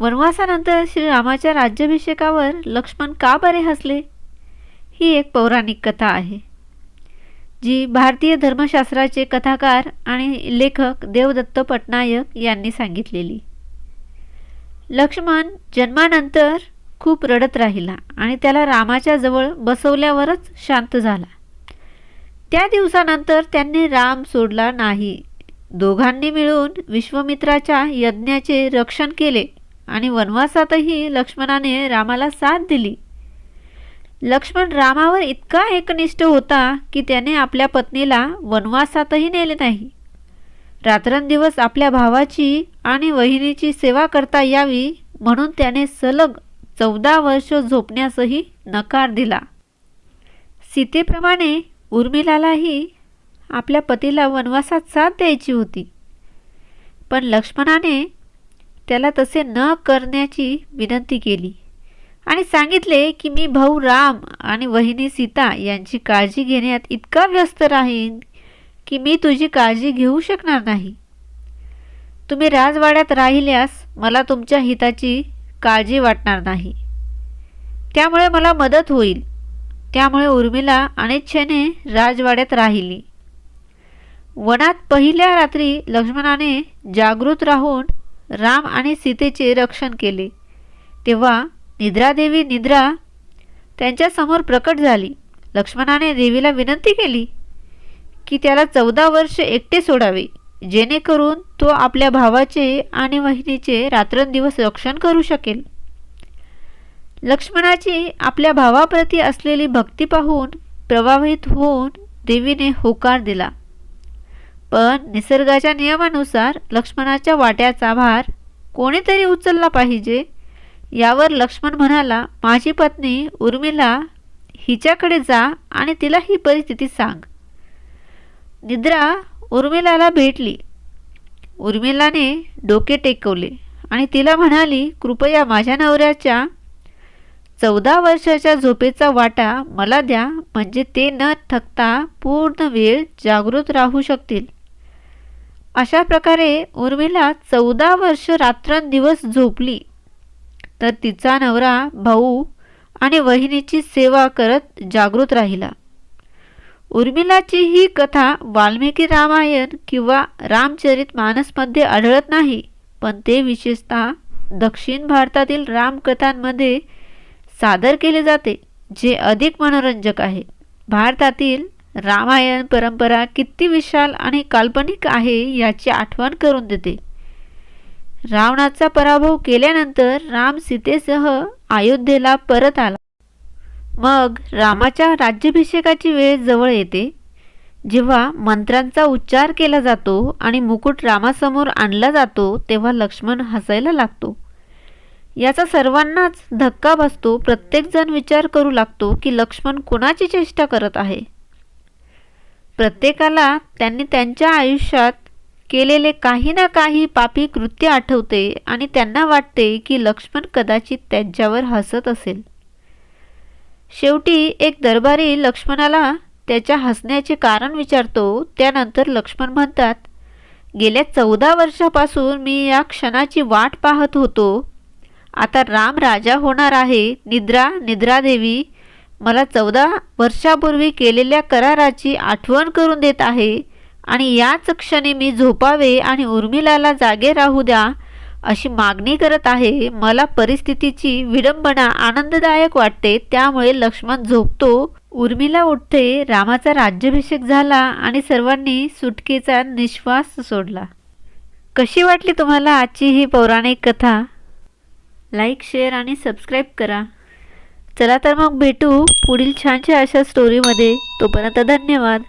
वनवासानंतर श्रीरामाच्या राज्याभिषेकावर लक्ष्मण का बरे हसले? ही एक पौराणिक कथा आहे जी भारतीय धर्मशास्त्राचे कथाकार आणि लेखक देवदत्त पटनायक यांनी सांगितलेली. लक्ष्मण जन्मानंतर खूप रडत राहिला आणि त्याला रामाच्या जवळ बसवल्यावरच शांत झाला. त्या दिवसानंतर त्यांनी राम सोडला नाही. दोघांनी मिळून विश्वमित्राच्या यज्ञाचे रक्षण केले. आणि वनवासातही लक्ष्मणाने रामाला साथ दिली. लक्ष्मण रामावर इतका एकनिष्ठ होता की त्याने आपल्या पत्नीला वनवासातही नेले नाही. रात्रंदिवस आपल्या भावाची आणि वहिनीची सेवा करता यावी म्हणून त्याने सलग चौदा वर्ष झोपण्यासही नकार दिला. सीतेप्रमाणे उर्मिलालाही आपल्या पतीला वनवासात साथ द्यायची होती. पण लक्ष्मणाने त्याला तसे न करण्याची विनंती केली. आणि सांगितले की मी भाऊ राम आणि वहिनी सीता यांची काळजी घेण्यात इतका व्यस्त राहीन की मी तुझी काळजी घेऊ शकणार नाही. तुम्ही राजवाड्यात राहिल्यास मला तुमच्या हिताची काळजी वाटणार नाही. त्यामुळे मला मदत होईल. त्यामुळे उर्मिला अनिच्छेने राजवाड्यात राहिली. वनात पहिल्या रात्री लक्ष्मणाने जागृत राहून राम आणि सीतेचे रक्षण केले. तेव्हा निद्रादेवी निद्रा त्यांच्यासमोर प्रकट झाली. लक्ष्मणाने देवीला विनंती केली की त्याला चौदा वर्ष एकटे सोडावे जेणेकरून तो आपल्या भावाचे आणि वहिनीचे रात्रंदिवस रक्षण करू शकेल. लक्ष्मणाची आपल्या भावाप्रती असलेली भक्ती पाहून प्रभावित होऊन देवीने होकार दिला. पण निसर्गाच्या नियमानुसार लक्ष्मणाच्या वाट्याचा भार कोणीतरी उचलला पाहिजे? यावर लक्ष्मण म्हणाला माझी पत्नी उर्मिला हिच्याकडे जा आणि तिला ही परिस्थिती सांग. निद्रा उर्मिलाला भेटली. उर्मिलाने डोके टेकवले आणि तिला म्हणाली कृपया माझ्या नवऱ्याच्या चौदा वर्षाच्या झोपेचा वाटा मला द्या म्हणजे ते न थकता पूर्ण वेळ जागृत राहू शकतील. अशा प्रकारे उर्मिला चौदा वर्ष रात्रंदिवस झोपली. तर तिचा नवरा भाऊ आणि वहिनीची सेवा करत जागृत राहिला. उर्मिलाची ही कथा वाल्मिकी रामायण किंवा रामचरित मानसमध्ये आढळत नाही पण ते विशेषतः दक्षिण भारतातील रामकथांमध्ये सादर केले जाते जे अधिक मनोरंजक आहे. भारतातील रामायण परंपरा किती विशाल आणि काल्पनिक आहे याची आठवण करून देते. रावणाचा पराभव केल्यानंतर राम सीतेसह अयोध्येला परत आला. मग रामाच्या राज्याभिषेकाची वेळ जवळ येते. जेव्हा मंत्रांचा उच्चार केला जातो आणि मुकुट रामासमोर आणला जातो तेव्हा लक्ष्मण हसायला लागतो. याचा सर्वांनाच धक्का बसतो. प्रत्येकजण विचार करू लागतो की लक्ष्मण कुणाची चेष्टा करत आहे? प्रत्येकाला त्यांनी त्यांच्या आयुष्यात केलेले काही ना काही पापी कृत्य आठवते आणि त्यांना वाटते की लक्ष्मण कदाचित त्यांच्यावर हसत असेल. शेवटी एक दरबारी लक्ष्मणाला त्याच्या हसण्याचे कारण विचारतो. त्यानंतर लक्ष्मण म्हणतात गेल्या चौदा वर्षापासून मी या क्षणाची वाट पाहत होतो. आता राम राजा होणार आहे. निद्रा निद्रादेवी मला चौदा वर्षापूर्वी केलेल्या कराराची आठवण करून देत आहे आणि याच क्षणी मी झोपावे आणि उर्मिलाला जागे राहू द्या अशी मागणी करत आहे. मला परिस्थितीची विडंबना आनंददायक वाटते. त्यामुळे लक्ष्मण झोपतो. उर्मिला उठते. रामाचा राज्याभिषेक झाला आणि सर्वांनी सुटकेचा निश्वास सोडला. कशी वाटली तुम्हाला आजची ही पौराणिक कथा? लाईक शेअर आणि सबस्क्राईब करा. चला तर मग भेटू पुढील छानशा अशा स्टोरीमध्ये तोपर्यंत धन्यवाद.